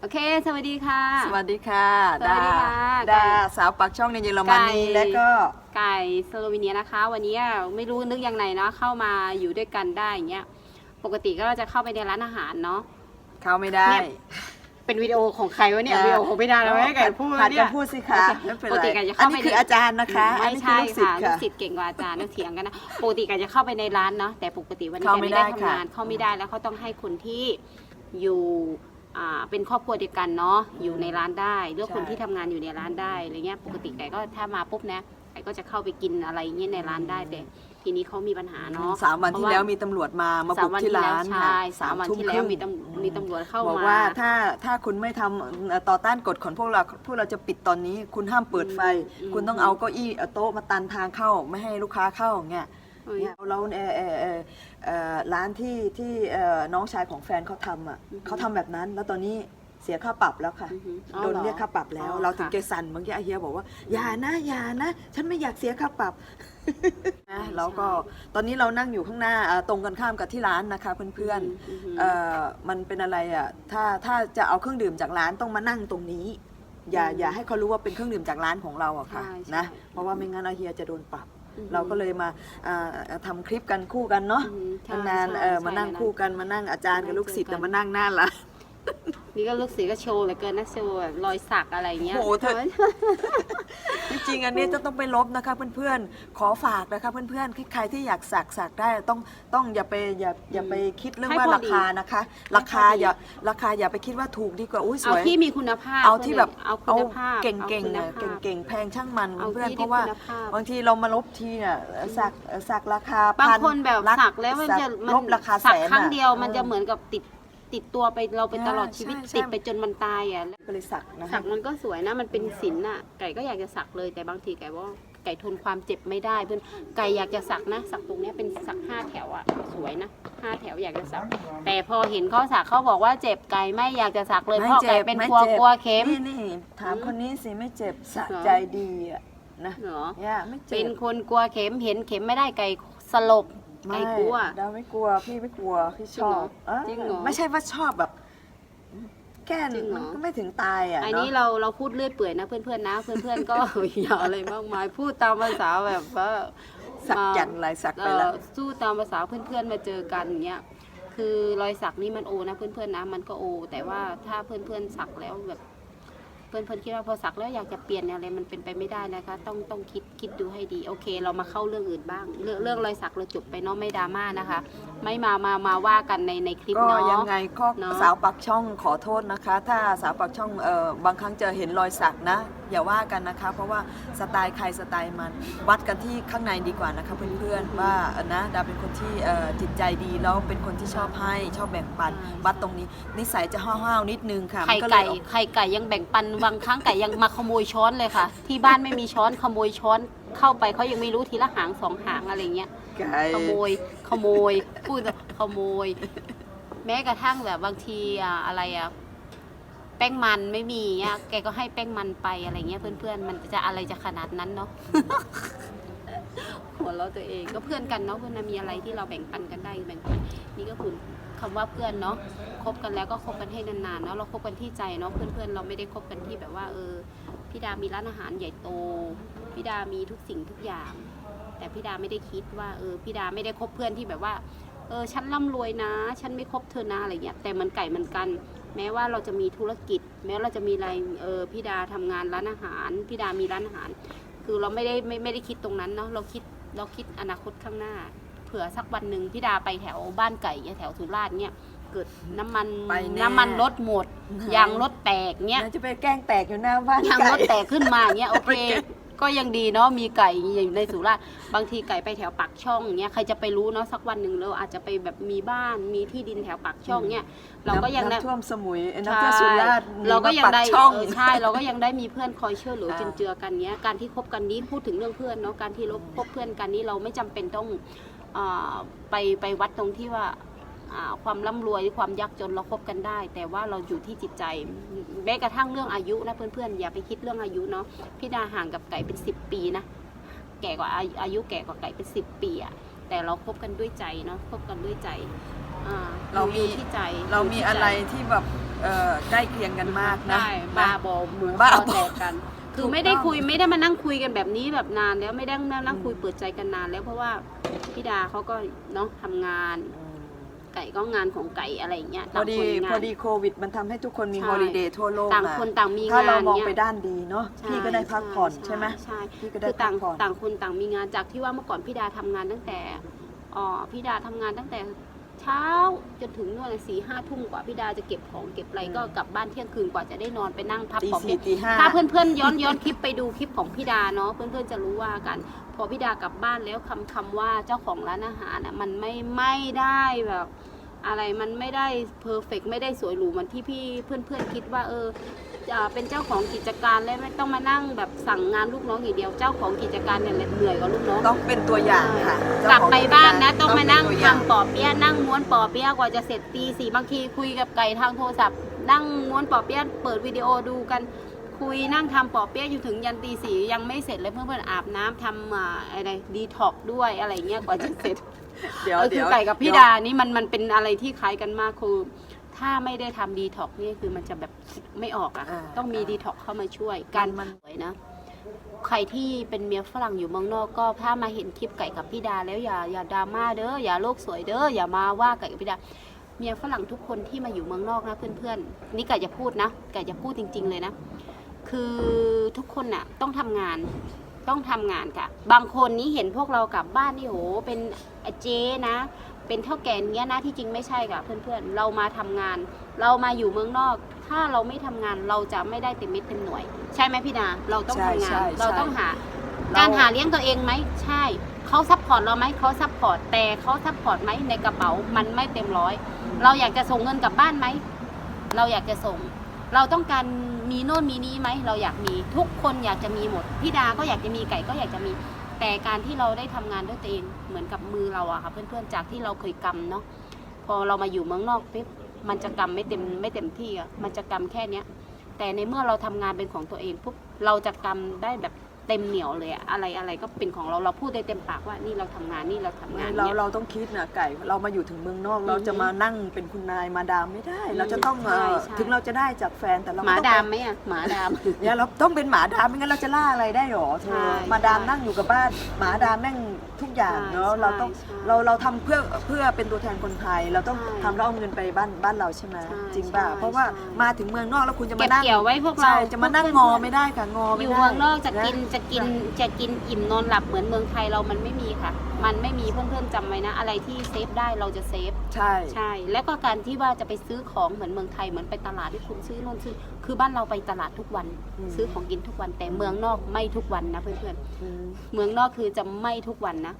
โอเค สวัสดีค่ะ สวัสดีค่ะสวัสดีค่ะดาไก่ดาสาวปักช่องในเยอรมนีไก่และก็ ไก่สโลวีเนียนะคะ วันนี้ไม่รู้นึกยังไงเนาะเข้ามาอยู่ด้วยกันได้อย่างเงี้ยปกติก็จะเข้าไปในร้านอาหารเนาะ เข้าไม่ได้เนี่ย เป็นวิดีโอของใครวะเนี่ยวิดีโอของพี่ดาแล้วให้ไก่พูดผัดเนี่กัย นพูดสิคะโอเคไม่เป็นปกไรติไก่จะอันเข้าไป นี้คือในอาจารย์นะคะไม่อันนี้คืใช่อลูกศิษค่ะย์ลูค่ะกศิษย์เก่งกว่าอาจารย์ต้องเถียงกันนะปกติไก่จะเข้าไปในร้านเนาะแต่ปกติวันนี้เข้าไก่ไม่ไม่ได้ได้ทำค่ะ งานเข้าไม่ได้แล้วเขาต้องให้คนที่อยู่ อ่าเป็นครอบครัวเดียวกันเนาะอยู่ในร้านได้เลือกคนที่ทำงานอยู่ในร้านได้อะไรเงี้ยปกติไก่ก็ถ้ามาปุ๊บนะไก่ก็จะเข้าไปกินอะไรเงี้ยในร้านได้แต่ทีนี้เขามีปัญหาเนาะ สามวันที่แล้วมีตำรวจมามาสาบุมกวันที่ที่แล้วร้านใช่ค่ะสามวันทุ่ที่แล้วครึ่งมีตำมีตำรวจเข้าบอกมา ว่าถ้าถ้าคุณไม่ทำเอ่อต่อต้านกฎของพวกเราพวกเราจะปิดตอนนี้ คุณห้ามเปิดไฟ อืม คุณต้องเอาเก้าอี้เอาโต๊ะมาตันทางเข้าไม่ให้ลูกค้าเข้าอย่างเงี้ย เฮ้ยเนี่ยเราเอ่อเอ่อเอ่อเอ่อร้านที่ที่เอ่อน้องชายของแฟนเขาทำอะอือฮึเขาทำแบบนั้น แล้วตอนนี้เสียค่าปรับแล้วค่ะอือฮึอ๋อโดนเหรอเรียกค่าปรับแล้วอ๋อเราถึงค่ะ เกสันเมื่อกี้อาเฮียบอกว่าอย่านะอย่านะ ฉันไม่อยากเสียค่าปรับนะแล้วก็ตอนนี้เรานั่งอยู่ข้างหน้าเอ่อตรงกันข้ามกับที่ร้านนะคะเพื่อนอือฮึๆเอ่อมันเป็นอะไรอะ ถ้าถ้าจะเอาเครื่องดื่มจากร้านต้องมานั่งตรงนี้ อย่าอืมอย่าให้เขารู้ว่าเป็นเครื่องดื่มจากร้านของเราอะค่ะใช่ใช่นะ เพราะว่าไม่งั้นอาเฮียจะโดนปรับอือฮึ เราก็เลยมาอ่าทำคลิปกันคู่กันเนาะอือฮึใช่นานใช่ๆเออใช่มานั่งใช่คู่กันมานั่งอาจารย์กับลูกศิษย์เจอกันน่ะมานั่งหน้าร้าน นี่ก็ลูกศิษย์ก็โชว์เหลือเกินนะโชว์แบบรอยสักอะไรเงี้ยโอ้โหเธอ จริงๆอันนี้จะต้องไปลบนะคะเพื่อนๆ ขอฝากนะคะเพื่อนๆ ใครที่อยากสักสักได้ต้องต้องอย่าไปอย่าอย่าไปคิดเรื่องว่าราคานะคะ ราคาอย่าราคาอย่าไปคิดว่าถูกดีกว่าอุ้ยสเอาวย ที่มีคุณภาพเอาที่แบบเอาคุเอาณภาพเก่งๆอาอะคุณภาพ เก่งๆแพงช่างมันเอาเพื่อนที่เพราะว่าที่คุณภาพบางทีเรามาลบทีเนี่ยสักสักราคาบางพัคนแบบรัสักแล้วมันจะสักมันลบราคาแสสักนครั้งอะเดียวมันออจะเหมือนกับติด ติดตัวไปเราไปใช่ตลอดชีวิตใช่ใช่ ติดไปจนมันตายอะก็เลยสักนะสัคะกมันก็สวยนะมันเป็นศิลป์อะไก่ก็อยากจะสักเลยแต่บางทีไก่ว่าไก่ทนความเจ็บไม่ได้เพื่อนไก่อยากจะสักนะ สักตรงเนี้ยเป็นสักห้าแถวอะสวยนะห้าแถวอยากจะสัก แต่พอเห็นเขาสักเขาบอกว่าเจ็บไก่ไม่อยากจะสักเลยเพราะไก่เป็นไม่กลัวจ็บกลัวเข็ม นี่นี่ถามอืมคนนี้สิไม่เจ็บสะเหรอ ใจดีอะนะเหรอ ย่าไม่เจ็เป็บนคนกลัวเข็มเห็นเข็มไม่ได้ไก่สลบ ไม่ไก่กลัว ดาวไม่กลัว พี่ไม่กลัว พี่ชอบจริงเหรอจริงเหรอไม่ใช่ว่าชอบแบบแก้จริงเหรอ มันก็ไม่ถึงตายอะอันเนาะนี้เราเราพูดเลื่อยเปื่อยนะเพื่อนๆนะ เพื่อนๆก็ อย่าอะไรมากมายพูดตามภาษาแบบว่าสักยันต์ลายสักไปเอ่แล้วอสู้ตามภาษาเพื่อนๆมาเจอกันอย่างเงี้ยคือรอยสักนี่มันโอนะเพื่อนๆนะมันก็โอ แต่ว่าถ้าเพื่อนๆสักแล้วแบบ เพื่อนๆคิดว่าพอสักแล้วอยากจะเปลี่ยนอะไรมันเป็นไปไม่ได้นะคะ ต้องต้องคิดคิดดูให้ดีโอเค เรามาเข้าเรื่องอื่นบ้าง เรื่องเรื่องรอยสักเราจบไปเนาะไม่ดราม่านะคะ ไม่มามามาว่ากันในในคลิปก็เนาะยังไงก็เนอะ สาวปักช่องขอโทษนะคะ ถ้าสาวปักช่องเออบางครั้งเจอเห็นรอยสักนะ อย่าว่ากันนะคะ เพราะว่าสไตล์ใครสไตล์มันวัดกันที่ข้างในดีกว่านะคะเพื่อนๆว่าเออนะดาเป็นคนที่เอ่อจิตใจดีแล้วเป็นคนที่ชอบให้ชอบแบ่งปันใช่วัดตรงนี้ นิสัยจะห้าวๆนิดนึงค่ะไข่มันก็เลไก่ยออก ไข่ไก่ยังแบ่งปันบางครั้งไก่ยังมาขโมยช้อนเลยค่ะ ที่บ้านไม่มีช้อนขโมยช้อนเข้าไปเขายังไม่รู้ทีละหางสองหางอะไรเงี้ยไก่ขโมยขโมยพูดขโมย แม้กระทั่งแบบบางทีอะอะไรอะแป้งมันไม่มีเงี้ยแกก็ให้แป้งมันไปอะไรเงี้ย เพื่อนๆ มันจะอะไรจะขนาดนั้นเนาะหัวเราะตัวเองก็เพื่อนกันเนาะเพื่อนนะมีอะไรที่เราแบ่งปันกันได้แบ่งปันนี่ก็คือ คำว่าเพื่อนเนาะคบกันแล้วก็คบกันให้นานๆเนาะเราคบกันที่ใจเนาะเพื่อนๆ เราไม่ได้คบกันที่แบบว่าเออพี่ดามีร้านอาหารใหญ่โตพี่ดามีทุกสิ่งทุกอย่าง แต่พี่ดาไม่ได้คิดว่าเออพี่ดาไม่ได้คบเพื่อนที่แบบว่าเออฉันร่ำรวยนะ ฉันไม่คบเธอนะอะไรเงี้ยแต่มันไก่เหมือนกัน แม้ว่าเราจะมีธุรกิจ แม้เราจะมีอะไรเออพี่ดาทำงานร้านอาหารพี่ดามีร้านอาหาร คือเราไม่ได้ไม่ไม่ได้คิดตรงนั้นเนาะเราคิดเราคิดอนาคตข้างหน้า เผื่อสักวันหนึ่งพี่ดาไปแถวบ้านไก่แถวสุราษฎร์เนี่ยเกิดน้ำมันไปแน่ น้ำมันรถหมดยางรถแตกเนี่ยเดี๋ยวจะไปแกล้งแตกอยู่หน้าบ้านยางไก่รถแตกขึ้นมาอย่างเงี้ยโอเค ก็ยังดีเนาะมีไก่อยู่ในสุราษฎร์บางทีไก่ไปแถวปากช่องเงี้ยใครจะไปรู้เนาะสักวันหนึ่งเราอาจจะไปแบบมีบ้านมีที่ดินแถวปากช่องเงี้ยเราก็ยังได้ น้ำท่วมสมุยน้ำท่วมสุราษฎร์เราก็ยังได้ปาช่อง เออใช่เราก็ยังได้มีเพื่อนคอยช่วยเหลืออ่าจนเจือกันเนี้ยการที่คบกันนี้พูดถึงเรื่องเพื่อนเนาะการที่เราคบเพื่อนกันนี้เราไม่จำเป็นต้องอ่า ไปไปวัดตรงที่ว่าอ่าความร่ำรวยหรือความยากจนเราคบกันได้ แต่ว่าเราอยู่ที่จิตใจแม้กระทั่งเรื่องอายุนะเพื่อนๆ อย่าไปคิดเรื่องอายุเนาะพี่ดาห่างกับไก่เป็นสิบปีนะแก่กว่าอายุอายุแก่กว่าไก่เป็นสิบปีอะแต่เราคบกันด้วยใจเนาะคบกันด้วยใจอ่าเรามีอยู่ที่ใจ เรามียู่ที่อะไรใจที่แบบเอ่อใกล้เคียงกันมากนะใช่นะบ้าบอหมูบ้าคอบอแตกกัน คือถูกไม่ได้ต้องคุยไม่ได้มานั่งคุยกันแบบนี้แบบนาน แล้วไม่ได้นั่งคุยเปิดใจกันนานแล้วเพราะว่าพี่ดาเขาก็เนาะทำงานอืมไก่ก็งานของไก่อะไรอย่างเงี้ยพอดีต่างคนงานพอดีโควิด มันทำให้ทุกคนมีใช่ ฮอลิเดย์ทั่วโลกต่างนะคนต่างมีถ้างานเรามองเนี่ยไปด้านดีเนาะใช่พี่ก็ได้พักผ่อนใช่ไหมใช่ พี่ก็คืได้อพัต่ากงผ่อน ต่างคนต่างมีงานจากที่ว่าเมื่อก่อนพี่ดาทำงานตั้งแต่อ๋อพี่ดาทำงานตั้งแต่ เช้าจนถึงนู่นสี่ห้าทุ่มกว่าพี่ดาจะเก็บของเก็บอะไรก็กลับบ้านเที่ยงคืนกว่าจะได้นอนไปนั่งพับตีปอบสี่ตีห้า ถ้าเพื่อนๆย้อนย้อนคลิปไปดูคลิปของพี่ดาเนาะเพื่อนๆจะรู้ว่ากัน พอพี่ดากลับบ้านแล้วคำคำว่าเจ้าของร้านอาหารน่ะมันไม่ไม่ได้แบบ อะไรมันไม่ได้เพอร์เฟกไม่ได้สวยหรูเหมือนที่พี่เพื่อนๆคิดว่าเออ จะเป็นเจ้าของกิจการแล้วไม่ต้องมานั่งแบบสั่งงานลูกน้องอย่างเดียว เจ้าของกิจการเนี่ยเหนื่อยกว่าลูกน้อง ต้องเป็นตัวอย่างค่ะกลับไปบ้านนะเจ้ต้องมานั่งเป็ตัวอย่ทำปอเปี๊ยะนั่งม้วนปอเปี๊ยะกว่าจะเสร็จตีสี่บางทีคุยกับไก่ทางโทรศัพท์นั่งม้วนปอเปี๊ยะเปิดวิดีโอดูกันคุยนั่งทำปอเปี๊ยะอยู่ถึงยันตีสี่ยังไม่เสร็จเลยเพื่อนๆอาบน้ำทำอ่าอะไรดีท็อกด้วยอะไรเงี้ยกว่าจะเสร็จเดี๋ยวเออคืเดี๋อยวไก่กับพี่เยวดานี่มันมันเป็นอะไรที่คล้ายกันมากคือ ถ้าไม่ได้ทำดีท็อกนี่คือมันจะแบบไม่ออกอะอ่าต้องมีดีท็อกเข้ามาช่วย การมันสวยนะ ใครที่เป็นเมียฝรั่งอยู่เมืองนอกก็ถ้ามาเห็นคลิปไก่กับพี่ดาแล้วอย่าอย่าดราม่าเด้ออย่าโลกสวยเด้ออย่ามาว่าไก่กับพี่ดาเมียฝรั่งทุกคนที่มาอยู่เมืองนอกนะเพื่อนๆนี่ไก่จะพูดนะไก่จะพูดจริง ๆ เลยนะ คือทุกคนน่ะต้องทำงานต้องทำงานค่ะ บางคนนี้เห็นพวกเรากลับบ้านนี่โหเป็นเจ๊นะ เป็นเท่าแก่เนี้ยนะที่จริงไม่ใช่ค่ะเพื่อนๆ เรามาทำงาน เรามาอยู่เมืองนอก ถ้าเราไม่ทำงานเราจะไม่ได้เต็มเม็ดเต็มหน่วย ใช่ไหมพี่ดาเราต้องใช่ทำงาใช่นเราต้องใช่หาเราการหาเลี้ยงตัวเองไหมใช่เขาซัพพอร์ตเราไหมเขาซัพพอร์ตแต่เขาซัพพอร์ตไหมในกระเป๋ามันไม่เต็มร้อย เราอยากจะส่งเงินกลับบ้านไหมเราอยากจะส่ง เราต้องการมีโน่นมีนี้ไหมเราอยากมีทุกคนอยากจะมีหมดพี่ดาก็อยากจะมีไก่ก็อยากจะมี แต่การที่เราได้ทำงานด้วยตัวเองเหมือนกับมือเราอะค่ะเพื่อนๆจากที่เราเคยกำเนาะพอเรามาอยู่เมืองนอกปิ๊บมันจะกำไม่เต็มไม่เต็มที่อะมันจะกำแค่เนี้ยแต่ในเมื่อเราทำงานเป็นของตัวเองปุ๊บเราจะกำได้แบบ เต็มเหนียวเลยอะอะไรอะไรก็เป็นของเราเราพูดได้เต็มปากว่านี่เราทำงานนี่เราทำงานเราเนี่ย เราต้องคิดนะไก่เรามาอยู่ถึงเมืองนอกอือฮึเราจะมานั่งเป็นคุณนายมาดามไม่ได้ เราจะต้องใช่เอ่อใช่ ถึงเราจะได้จากแฟนแต่เราหก็มาต้องดามเป็นไหมอะหมาดาม เนี่ยเราต้องเป็นหมาดามไม่งั้นเราจะล่าอะไรได้หรอเธใช่อมาดามใช่นั่งอยู่กับบ้านหมาดามแม่งทุกอย่างเนาะใช่เราต้องใช่เราเราทำเพื่อเพื่อเป็นตัวแทนคนไทย เราต้องใช่ทำแล้วเอาเงินไปบ้านบ้านเราใช่ไหมใช่จริงป่ะใช่เพราะว่าใช่ มาถึงเมืองนอกแล้วคุณจะเก็มาบนั่ง เกี่ยวไว้พวกเราใช่จะมานั่งงอไม่ได้ค่ะงออไม่ยู่ได้เมืองนอกจะกินนะจะกินจะกินอิ่มนอนหลับเหมือนเมืองไทยเรามันไม่มีค่ะ มันไม่มีเพื่อนๆจำไว้นะ อะไรที่เซฟได้เราจะเซฟ ใช่ ใช่ แล้วก็การที่ว่าจะไปซื้อของเหมือนเมืองไทยเหมือนไปตลาดที่คุณซื้อโน่นซื้อ คือบ้านเราไปตลาดทุกวัน ซื้อของกินทุกวันแต่เมืองนอกไม่ทุกวันนะเพื่อนอืมๆเมืองนอกคือจะไม่ทุกวันนะ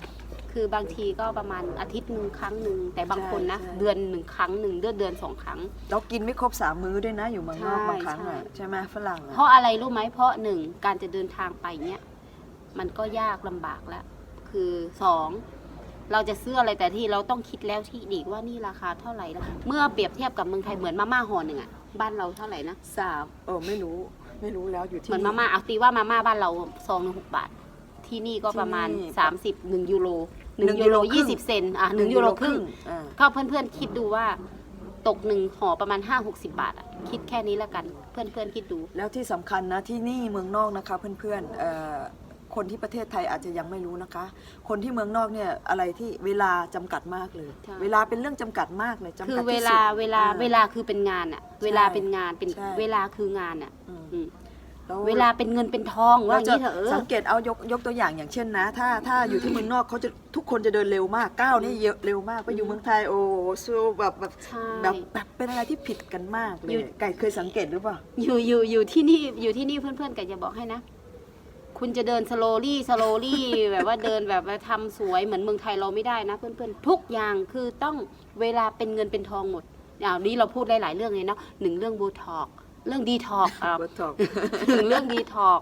คือบางทีก็ประมาณอาทิตย์หนึ่งครั้งหนึ่งแต่บางคนนะเดือนหนึ่งครั้งหนึ่งเดือนเดือนสองครั้ง เรากินไม่ครบสามมื้อด้วยนะอยู่เมืองนอกใช่บางครั้งอะใช่ ใช่ไหมฝรั่งอะเพราะอะไรรู้ไหมเพราะหนึ่งการจะเดินทางไปเนี่ยมันก็ยากลำบากแล้ว คือสองเราจะซื้ออะไรแต่ที่เราต้องคิดแล้วที่ดีว่านี่ราคาเท่าไหร่แล้วเมื่อเปรียบเทียบกับเมืองไทยเหมือนมาม่าห่อหนึ่งอะบ้านเราเท่าไหร่นะสามเออไม่รู้ไม่รู้แล้วอยู่ที่เหมือนมาม่าเอาตีว่ามาม่าบ้านเราซองหนึ่งหกบาท ที่นี่ก็ประมาณ ที่นี่สามสิบหนึ่งยูโรหนึ่หนึ่งงยูโรยูโรครึ่ยี่งสิบเซนอะหนึ่งยูโรครึ่งอ่าก็เพื่อนๆคิดดูว่าตกหนึ่งห่อประมาณห้าหกสิบาทอะคิดแค่นี้แล้วกัน เพื่อนๆคิดดู แล้วที่สำคัญนะที่นี่เมืองนอกนะคะเพื่อนๆเอ่อคนที่ประเทศไทยอาจจะยังไม่รู้นะคะ คนที่เมืองนอกเนี่ยอะไรที่เวลาจำกัดมากเลย ใช่ เวลาเป็นเรื่องจำกัดมากเลยจำกัดคือที่เวสุด ลาเวลาอ่เวลาคือเป็นงานอะเวลาเป็นงานเป็นใช่ เวลาคืองานอะอืม อืมแล้ เวลาเป็นเงินเป็นทองว่าอย่างเราจะนี้เถอะเออสังเกตเอายกยกตัวอย่างอย่างเช่นนะ ถ้าถ้าอยู่ที่เมืองนอกเขาจะทุกคนจะเดินเร็วมากก้าวนี่เยอะเร็วมากไปอยู่เมืองไทยโอ้สู้แบบแบบใช่แบบแบบเป็นอะไรที่ผิดกันมากเลอยู่ยไก่เคยสังเกตหรือเปล่าอยู่อยู่อยู่ที่นี่อยู่ที่นี่เพื่อนๆกันจะบอกให้นะคุณจะเดินสโลลี่สโลลี่แบบว่าเดินแบบว่าทำสวยเหมือนเมืองไทยเราไม่ได้นะเพื่อนๆ ทุกอย่างคือต้องเวลาเป็นเงินเป็นทองหมดอย่างนี้เราพูดหลายๆเรื่องเลยเนาะหนึ่งเรื่องบูทอก เรื่องดีทอกอะเบิร์ตท็อก หนึ่งเรื่องดีท็อก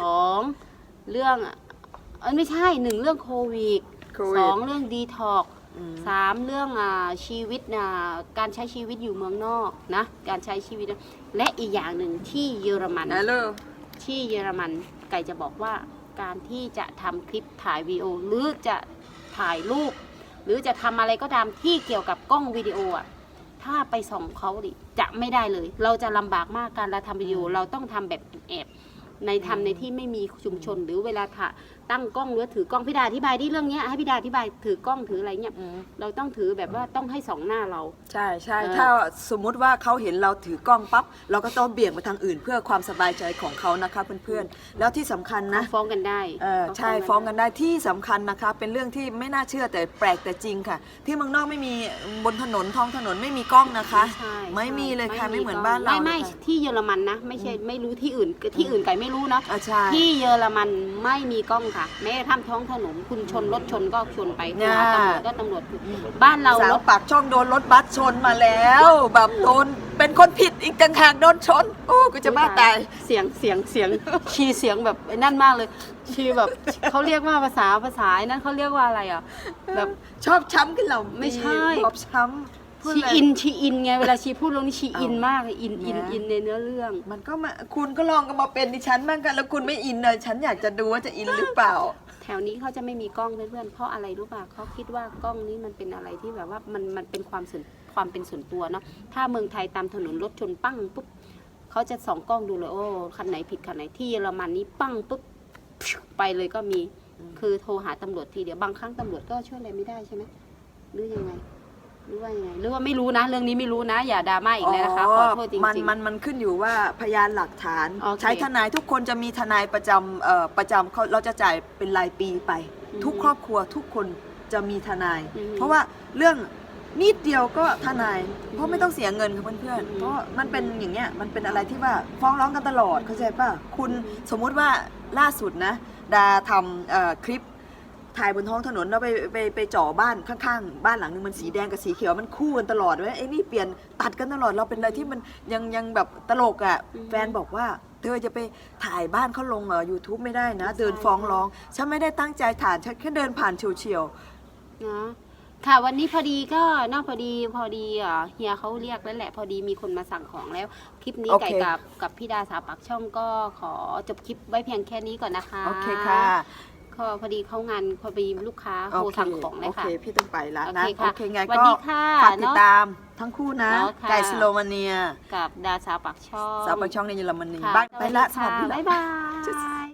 สองเรื่องเอยไม่ใช่หนึ่งเรื่องโควิดโควิด สองเรื่องดีท็อกอืมสามเรื่องอ่าชีวิตนะการใช้ชีวิตอยู่เมืองนอกนะการใช้ชีวิตนะและอีกอย่างหนึ่งที่เยอรมัน ฮัลโหลที่เยอรมันไก่จะบอกว่าการที่จะทำคลิปถ่ายวีดีโอหรือจะถ่ายรูป หรือจะทำอะไรก็ตามที่เกี่ยวกับกล้องวิดีโออะ ถ้าไปส่องเขาดิจะไม่ได้เลย เราจะลำบากมากการเราทำวิดีโอเราต้องทำแบบแอบในทำในที่ไม่มีชุมชนหรือเวลาถ่า ตั้งกล้องหรือถือกล้องพี่ดาอธิบายที่เรื่องเนี้ยให้พี่ดาอธิบายถือกล้องถืออะไรเงี้ยอืม เราต้องถือแบบว่าต้องให้สองหน้าเรา ใช่ใช่เออ ถ้าสมมุติว่าเขาเห็นเราถือกล้องปั๊บเราก็ต้องเบี่ยงไปทางอื่น เพื่อความสบายใจของเขานะคะเพื่อนๆแล้วที่สำคัญนะ ฟ้องกันได้เออใช่ฟ้องกันได้ที่สำคัญนะคะ เป็นเรื่องที่ไม่น่าเชื่อแต่แปลกแต่จริงค่ะ ที่เมืองนอกไม่มีบนถนนท้องถนนไม่มีกล้องนะคะ ใช่ไม่มีเลยค่ะใช่ไม่เหมือนบ้านเราไม่ไม่นะคะ ที่เยอรมันนะ ไม่ใช่ไม่รู้ที่อื่นที่อื่นไก่ไม่รู้เนาะอะใช่ ที่เยอรมันไม่มีกล้องค่ะแม้กระทั่งท้องถนนคุณชนรถชนก็ชนไปเนี่ยหาตำรวจก็ตำรวจคือบ้านเราสารวถปากช่องโดนรถบัสชนมาแล้ว แบบโดนเป็นคนผิดอีกต่างหากโดนชน โอ้กูจะบ้าตาย เสียงเสียงเสียง ชีเสียงแบบไอ้นั่นมากเลย ชีแบบเขาเรียกว่าภาษาภาษาไอ้นั่นเขาเรียกว่าอะไรอะแบบ ชอบช้ำขึ้นเราไม่ใช่บอบช้ำ พูดชีเลยอินชีอินไงเวลาชีพูดเรื่องนี้ชีอินเอามมากเลยอินอินเนี่ยอินในเนื้อเรื่อง มันก็มาคุณก็ลองกันมาเป็นดิฉันบ้างกันแล้วคุณไม่อินเลยฉันอยากจะดูว่าจะอินหรือเปล่า แถวนี้เขาจะไม่มีกล้องเพื่อนๆเพราะอะไรรู้ป่ะเขาคิดว่ากล้องนี้มันเป็นอะไรที่แบบว่ามันมันเป็นความส่วนความเป็นส่วนตัวเนาะถ้าเมืองไทยตามถนนรถชนปั้งปุ๊บเขาจะส่องกล้องดูเลยโอ้คันไหนผิดคันไหนที่เยอรมันนี้ปั้งปุ๊บไปเลยก็มีอืมคือโทรหาตำรวจทีเดียวบางครั้งตำรวจก็ช่วยอะไรไม่ได้ใช่ไหมหรือยังไง หรือว่ายังไงหรือว่าไม่รู้นะ เรื่องนี้ไม่รู้นะ อย่าดราม่าอีกเลยนะคะขอโทษจริงๆ มันมันมันขึ้นอยู่ว่าพยานหลักฐาน โอเคใช้ทนายทุกคนจะมีทนายประจำเอ่อประจำเขาเราจะจ่ายเป็นรายปีไป อืมทุกครอบครัวทุกคนจะมีทนาย อืมเพราะว่าเรื่องนิดเดียวก็ทนาย เพราะไม่ต้องเสียเงินค่ะเพื่อนอืมๆเพราะมันเป็นอย่างเงี้ยมันเป็นอะไรที่ว่าฟ้องร้องกันตลอดเข้าใจป่ะคุณสมมุติว่าล่าสุดนะ ดาทำเอ่อคลิป ถ่ายบนท้องถนนแล้วไปไปไปจ่อบ้านข้างๆ บ้านหลังนึงมันสีแดงกับสีเขียวมันคู่กันตลอดเว้ยไอ้นี่เปลี่ยนตัดกันตลอดเราเป็นอะไรที่มันยังยังแบบตลกอะ่ะอืมแฟนบอกว่า เธอจะไปถ่ายบ้านเขาลงเอ่อ YouTube ไม่ได้นะใช่เดินฟ้องร้องฉันไม่ได้ตั้งใจถ่ายฉันแค่เดินผ่านเฉียวนะค่ะวันนี้พอดีก็เนอกพอดีพอดีอะเฮียเขาเรียกแล้วแหละ พอดีมีคนมาสั่งของแล้ว คลิปนี้โอเคไก่กับกับพี่ดาสาวปักช่องก็ขอจบคลิปไว้เพียงแค่นี้ก่อนนะคะ ๆโอเคค่ะ ก็พอดีเข้างานพอดีลูกค้าโทรสั่งของเลยโอค่ะเค พี่ต้องไปแล้วนะโอเคค่ะโอเคไงสวัสก็ดีค่ะฝากติดเนาะตามทั้งคู่นะเนาะค่ะไก่สโลมาเนีย กับดาสาวปักช่อง สาวประช่องในเยอรมนีค่ะบ้านไปละสสวัวัสสดีดีค่ะละบ๊ายบาย